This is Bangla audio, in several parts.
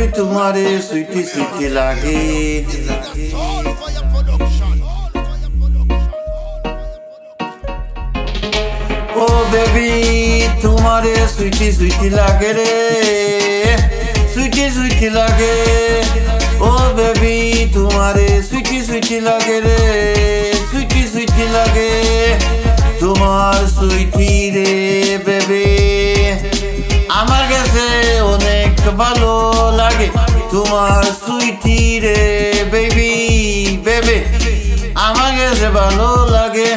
বেবি তোমারে সুইটি সুইটি লাগে. ও বেবি তোমারে সুইটি সুইটি লাগে রে সুইটি সুইটি লাগে ও বেবি তোমারে সুইটি সুইটি লাগে রে সুইটি সুইটি লাগে তোমার সুইটি রে বেবি আমার কাছে অনেক ভালো তোমার সুইটি রে বেবি বেবি আমার কাছে ভালো লাগে।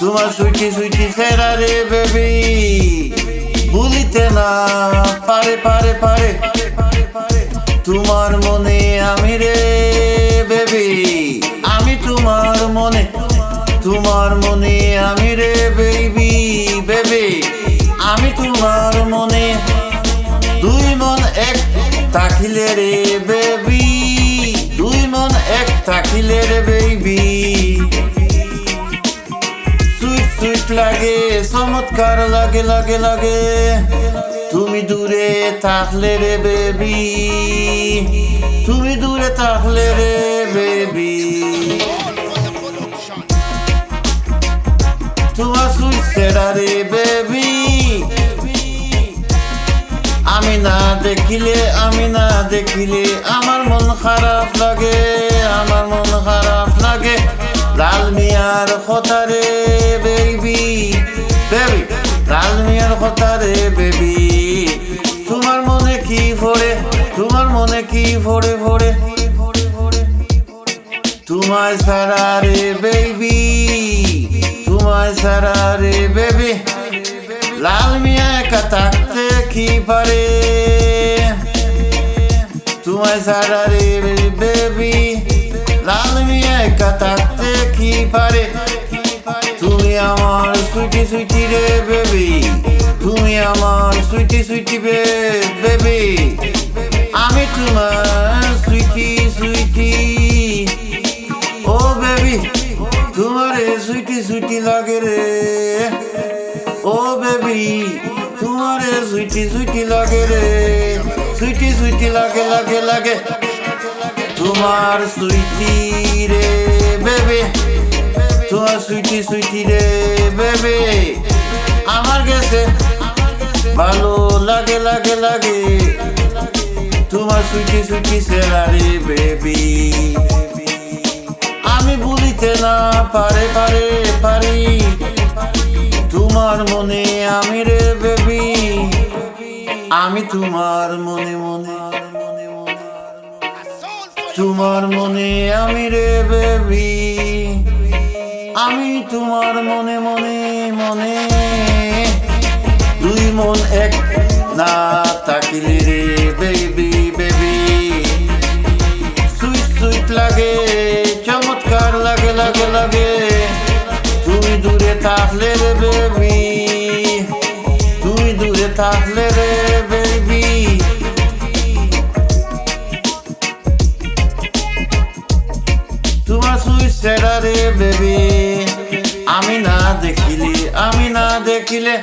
তোমার সুইটি সুইটি ফেরা রে বেবি ভুলিতে না পারে পারে পারে। তোমার মনে আমি রে বেবি আমি তোমার মনে। তোমার মনে আমি রে বেবি বেবি আমি তোমার মনে। দুই মন এক তাকিলে রে বেবি দুই মন এক তাকিলে রে বেবি সুইট সুইট লাগে, চমৎকার লাগে লাগে লাগে। তুমি দূরে থাকলে রে বেবি তুমি দূরে থাকলে রে বেবি. তোমার সুইট সেরা রে আমি না দেখিলে, আমি না দেখিলে আমার মন খারাপ লাগে, আমার মন খারাপ লাগে। লাল মিয়ার কথা রে বেবি বেবি, লাল মিয়ার কথা রে বেবি। তোমার মনে কি পড়ে তোমার মনে কি পড়ে পড়ে তোমায় সারা রে বেবি, তোমায় সারা রে বেবি। লাল মিয়া একা থাকতে কি পারে? তোমায় সারা রে বেবি লাল মিয়া একা থাকতে কি পারে? তুমি আমার সুইটি সুইটি রে বেবি তুমি আমার সুইটি সুইটি বেবি আমি তোমার সুইটি সুইটি ও বেবি তোমার সুইটি সুইটি লাগে রে। ও বেবি তোমার সুইটি সুইটি লাগে রে। সুইটি সুইটি লাগে লাগে লাগে। তোমার সুইটি রে, বেবি। তোমার সুইটি সুইটি রে, বেবি। আমার গেছে ভালো লাগে লাগে লাগে। তোমার সুইটি সুইটি সেরারি বেবি। আমি বলিতে না পারে পারে, পারি। তোমার মনে আমি রে, বেবি। আমি তোমার মনে মনে, তোমার মনে আমি রে বেবি আমি তোমার মনে মনে মনে। দুই মন এক না তাকিলে রে বেবি বেবি সুইট সুইট লাগে, চমৎকার লাগে লাগে লাগে। তুমি দূরে থাকলে রে বেবি তুমি দূরে থাকলে রে আমি না দেখিলি, আমি না দেখিলে,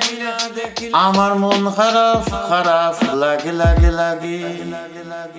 আমার মন খারাপ খারাপ লাগে লাগে লাগে লাগে লাগে।